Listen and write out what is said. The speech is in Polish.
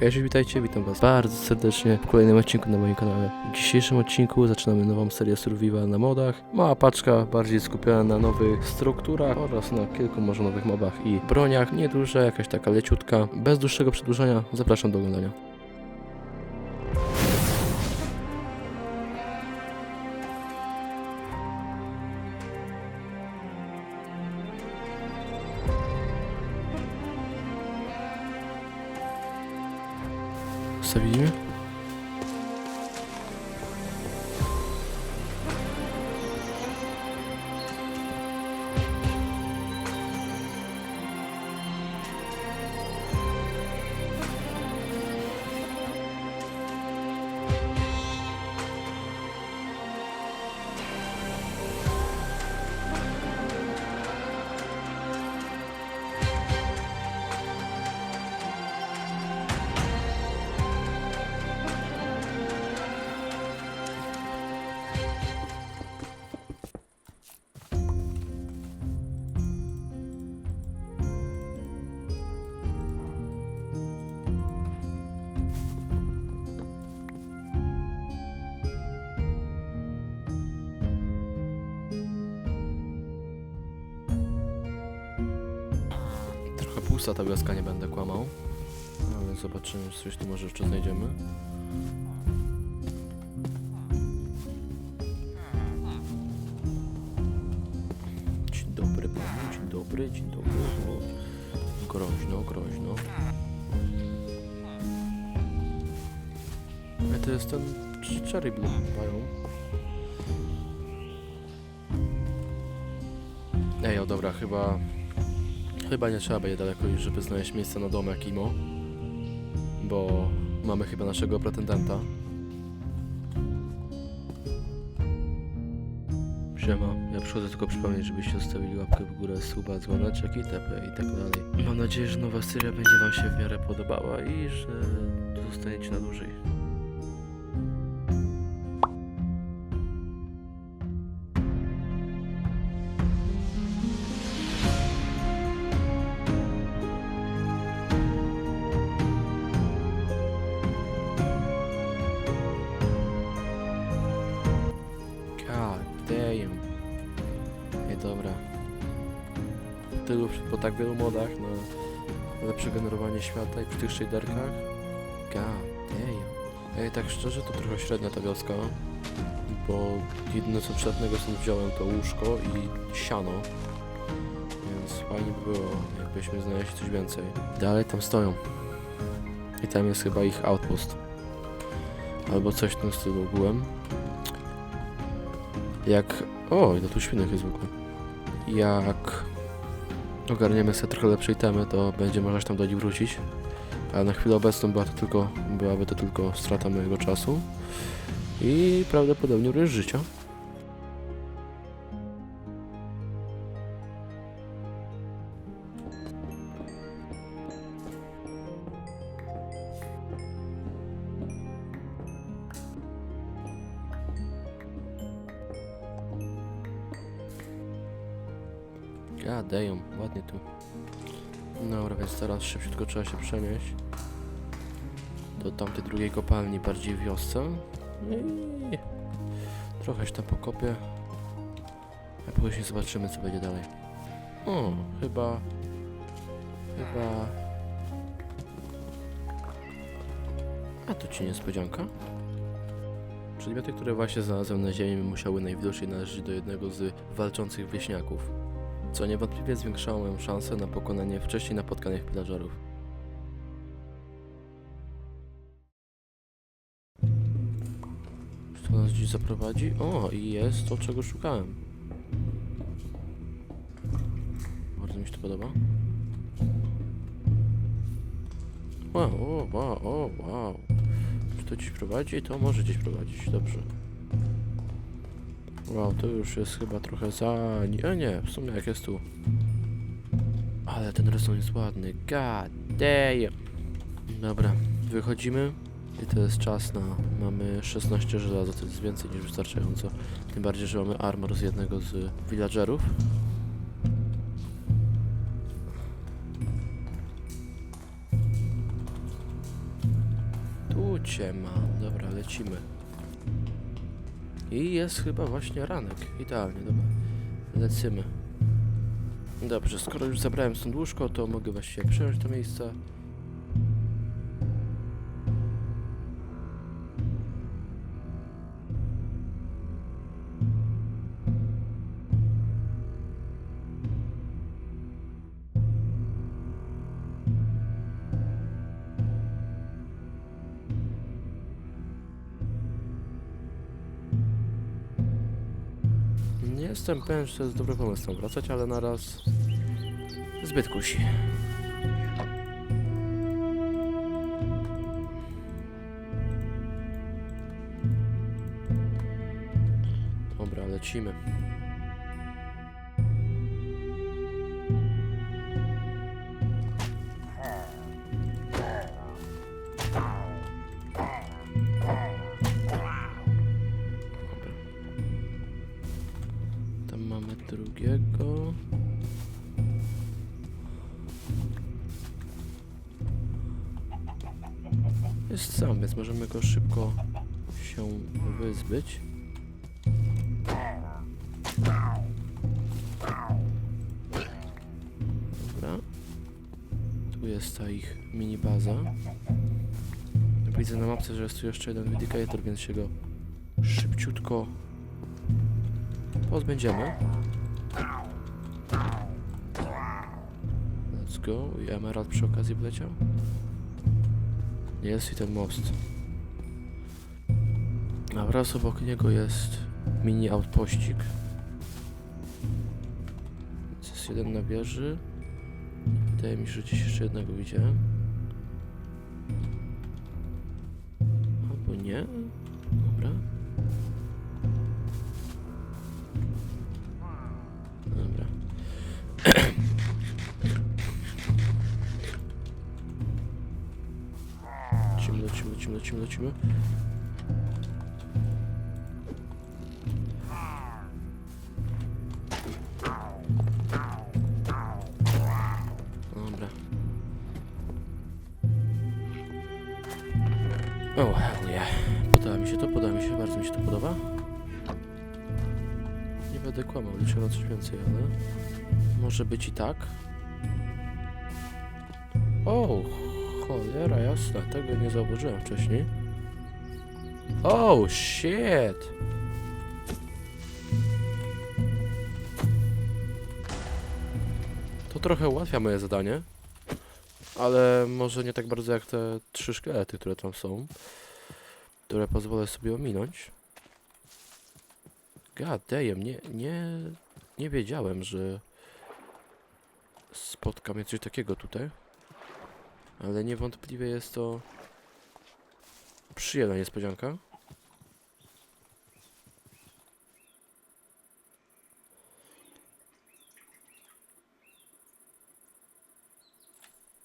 Hej, witajcie, witam was bardzo serdecznie w kolejnym odcinku na moim kanale. W dzisiejszym odcinku zaczynamy nową serię survival na modach. Mała paczka, bardziej skupiona na nowych strukturach oraz na kilku może nowych mobach i broniach. Nieduża, jakaś taka leciutka. Bez dłuższego przedłużania, zapraszam do oglądania. Salut pusta ta wioska, nie będę kłamał. Ale zobaczymy, czy coś tu może jeszcze znajdziemy. Dzień dobry panu, dzień dobry, dzień dobry. O, groźno, groźno. A to jest ten Cherry mają. Ej, o dobra, chyba Chyba nie trzeba będzie daleko już, żeby znaleźć miejsce na domek Imo. Bo mamy chyba naszego pretendenta. Siema, ja przychodzę tylko przypomnieć, żebyście zostawili łapkę w górę, suba, dzwoneczek i tp i tak dalej. Mam nadzieję, że nowa seria będzie wam się w miarę podobała i że zostaniecie na dłużej. Dobra. Tylu, po tak wielu modach na lepsze generowanie świata i przy tych shaderkach. God damn. Ej, tak szczerze to trochę średnia ta wioska. Bo jedyne co przydatnego stąd wziąłem to łóżko i siano. Więc fajnie by było, jakbyśmy znaleźli coś więcej. Dalej tam stoją. I tam jest chyba ich outpost. Albo coś w tym stylu ogółem. Jak... O, ile tu świnek jest w ogóle. Jak ogarniemy sobie trochę lepszej temy, to będzie można tam do nich wrócić. Ale na chwilę obecną była to tylko, byłaby to tylko strata mojego czasu. I prawdopodobnie również życia. Ja dają, ładnie tu. Dobra, więc teraz szybciutko trzeba się przenieść do tamtej drugiej kopalni, bardziej wiosce. I trochę się tam pokopię. A później zobaczymy, co będzie dalej. O, chyba... Chyba... A to ci niespodzianka? Przedmioty, które właśnie znalazłem na ziemi musiały najwidoczniej należeć do jednego z walczących wieśniaków co niewątpliwie zwiększało moją szansę na pokonanie wcześniej napotkanych pillagerów. Czy to nas gdzieś zaprowadzi? O, i jest to, czego szukałem. Bardzo mi się to podoba. Wow, wow, o, wow. Czy to gdzieś prowadzi? To może gdzieś prowadzić, dobrze. Wow, to już jest chyba trochę za... A nie, w sumie jak jest tu. Ale ten rysunek jest ładny. God damn. Dobra, wychodzimy. I to jest czas na... Mamy 16 żelaza, to jest więcej niż wystarczająco. Tym bardziej, że mamy armor z jednego z villagerów. cię ma. Dobra, lecimy. I jest chyba właśnie ranek. Idealnie, dobra. Lecimy. Dobrze, skoro już zabrałem stąd łóżko, to mogę właściwie przejąć to miejsce. Jestem pewien, czy to jest dobry pomysł tam wracać, ale na raz zbyt kusi. Dobra, lecimy. Drugiego. Jest sam, więc możemy go szybko się wyzbyć. Dobra. Tu jest ta ich mini baza. Widzę na mapce, że jest tu jeszcze jeden Vindicator, więc się go szybciutko pozbędziemy. Let's go. I Emerald przy okazji wleciał. Jest i ten most. A wraz obok niego jest mini outpościk. Więc Jest jeden na wieży. Wydaje mi się, że gdzieś jeszcze jednego widziałem. Lecimy, lecimy, lecimy. Dobra. O, hell yeah. Podoba mi się to, podoba mi się, bardzo mi się to podoba. Nie będę kłamał, liczę na coś więcej, ale... Może być i tak. O, cholera jasna, tego nie zauważyłem wcześniej. Oh, shit! To trochę ułatwia moje zadanie. Ale może nie tak bardzo jak te trzy szkielety, które tam są. Które pozwolę sobie ominąć. God damn, nie, nie, nie wiedziałem, że spotka mnie coś takiego tutaj. Ale niewątpliwie jest to przyjemna niespodzianka.